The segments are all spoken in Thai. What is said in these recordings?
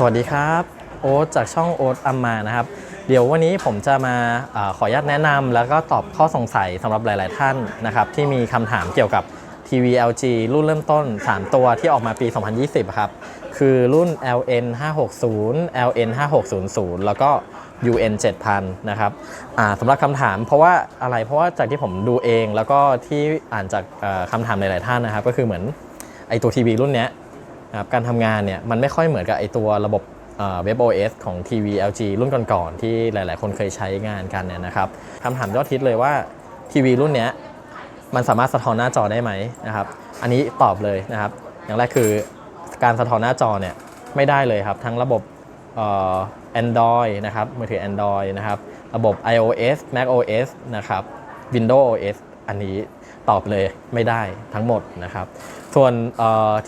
สวัสดีครับ โอ๊ตจากช่องโอ๊ตอัมมานะครับ เดี๋ยววันนี้ผมจะมาอขออนุญาตแนะนำแล้วก็ตอบข้อสงสัยสำหรับหลาย ๆ ท่านนะครับ ที่มีคำถามเกี่ยวกับทีวี LG รุ่นเริ่มต้น 3 ตัวที่ออกมาปี 2020 ครับ คือรุ่น LN 560 LN 5600 แล้วก็ UN 7000 นะครับสำหรับคำถามเพราะว่าอะไรเพราะว่าจากที่ผมดูเองแล้วก็ที่อ่านจากคำถามหลาย ๆ ท่านนะครับ ก็คือเหมือนไอตัวทีวีรุ่นเนี้ย นะครับการทำงานเนี่ยมันไม่ค่อยเหมือนกับไอตัวระบบเว็บ OS ของทีวี LG รุ่นก่อนๆที่หลาย ๆ คนเคยใช้งานกันเนี่ยนะครับคำถามยอดฮิตเลยว่าทีวีรุ่นเนี้ยมันสามารถสะท้อนหน้าจอได้ไหมนะครับ อันนี้ตอบเลยนะครับ อย่างแรกคือการสะท้อนหน้าจอเนี่ยไม่ได้เลยครับ ทั้งระบบเอ่อ Android นะครับมือถือ Android นะครับ ระบบ iOS macOS นะครับ Windows OS อันนี้ตอบเลยไม่ได้ทั้งหมดนะครับ ส่วน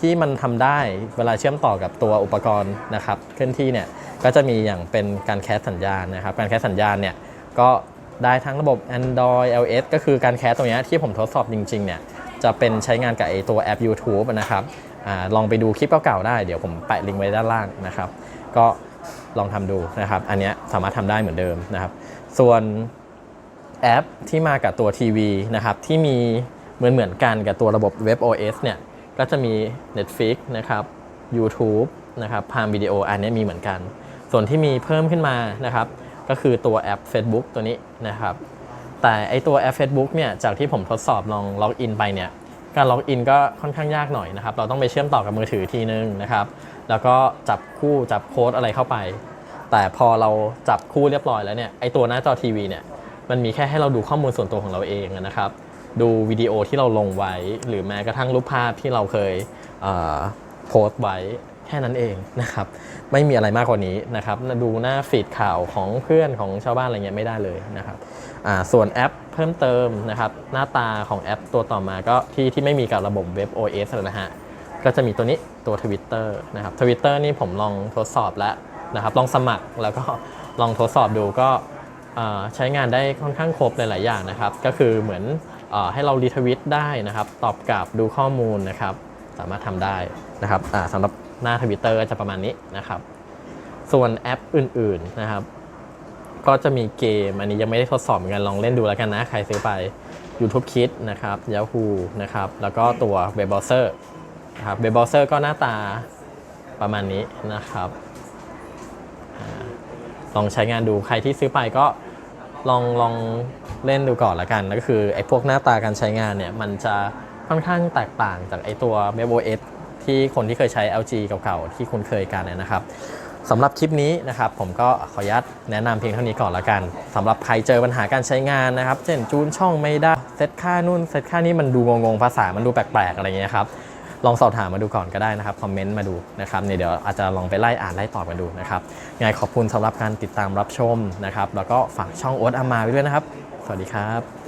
ที่มันทำได้เวลาเชื่อมต่อกับตัวอุปกรณ์นะครับเคลื่อนที่เนี่ยก็จะมีอย่างเป็นการแคสสัญญาณนะครับ การแคสสัญญาณเนี่ยก็ได้ทั้งระบบ Android iOS ก็คือการแคสตรงนี้ที่ผมทดสอบจริงๆเนี่ยจะเป็นใช้งานกับไอตัวแอป YouTube นะครับอลองไปดูคลิปเก่าๆได้เดี๋ยวผมแปะลิงก์ไว้ด้านล่างนะครับ ก็ลองทำดูนะครับ อันนี้สามารถทำได้เหมือนเดิมนะครับ ส่วน แอปที่มากับตัวทีวีนะครับที่มีเหมือนเหมือนกันกับตัวระบบเว็บ OS เนี่ยก็จะมี Netflix นะครับ YouTube นะครับ Prime Video อันนี้มีเหมือนกัน ส่วนที่มีเพิ่มขึ้นมานะครับก็คือตัวแอป Facebook ตัวนี้นะครับ แต่ไอตัวแอป Facebook เนี่ยจากที่ผมทดสอบลองล็อกอินไปเนี่ยการล็อกอินก็ค่อนข้างยากหน่อยนะครับ เราต้องไปเชื่อมต่อกับมือถือทีนึงนะครับ แล้วก็จับคู่จับโค้ดอะไรเข้าไป แต่พอเราจับคู่เรียบร้อยแล้วเนี่ยไอตัวหน้าจอทีวีเนี่ย มันมีแค่ให้เราดูข้อมูลส่วนตัวของเราเองนะครับ ดูวิดีโอที่เราลงไว้ หรือแม้กระทั่งรูปภาพที่เราเคยเโพสต์ไว้แค่นั้นเองนะครับ ไม่มีอะไรมากกว่านี้นะครับ ดูหน้าฟีดข่าวของเพื่อนของชาวบ้านอะไรเงี้ยไม่ได้เลยนะครับส่วนแอปเพิ่มเติมนะครับ หน้าตาของแอปตัวต่อมาก็ที่ที่ไม่มีกับระบบเว็บ OS นะฮะก็จะมีตัวนี้ตัว Twitter นะครับ Twitter นี่ผมลองทดสอบแล้วนะครับ ลองสมัครแล้วก็ลองทดสอบดูก็ ใช้งานได้ค่อนข้างครบหลาย ๆ อย่างนะครับ ก็คือเหมือนอให้เรารีทวิตได้นะครับ ตอบกลับดูข้อมูลนะครับ สามารถทำได้นะครับอ่าสำหรับหน้า Twitter ก็จะประมาณนี้นะครับ ส่วนแอปอื่น ๆ นะครับ ก็จะมีเกม อันนี้ยังไม่ได้ทดสอบเหมือนกันลองเล่นดูแล้วกันนะ ใครซื้อไป YouTube Kids นะครับ Yahoo นะครับ แล้วก็ตัว Web Browser นะครับ Web Browser ก็หน้าตาประมาณนี้นะครับ ลองใช้งานดูใครที่ซื้อไปก็ลองลองเล่นดูก่อนละกันก็คือไอ้พวกหน้าตาการใช้งานเนี่ยมันจะค่อนข้างแตกต่างจากไอ้ตัว Web OS ที่คนที่เคยใช้ LG เก่าๆ ที่คุ้นเคยกันนยนะครับสำหรับคลิปนี้นะครับผมก็ขออนุญาตแนะนำเพียงเท่านี้ก่อนละกันสำหรับใครเจอปัญหาการใช้งานนะครับ เช่นจูนช่องไม่ได้เซตค่านู่นเซตค่านี้มันดูงงๆภาษามันดูแปลกๆอะไรเงี้ยครับ ลองสอบถามมาดูก่อนก็ได้นะครับคอมเมนต์มาดูนะครับเนี่ยเดี๋ยวอาจจะลองไปไล่อ่านไล่ตอบกันดูนะครับยังไงขอบคุณสำหรับการติดตามรับชมนะครับแล้วก็ฝากช่องโอ๊ตอามาไว้ด้วยนะครับ สวัสดีครับ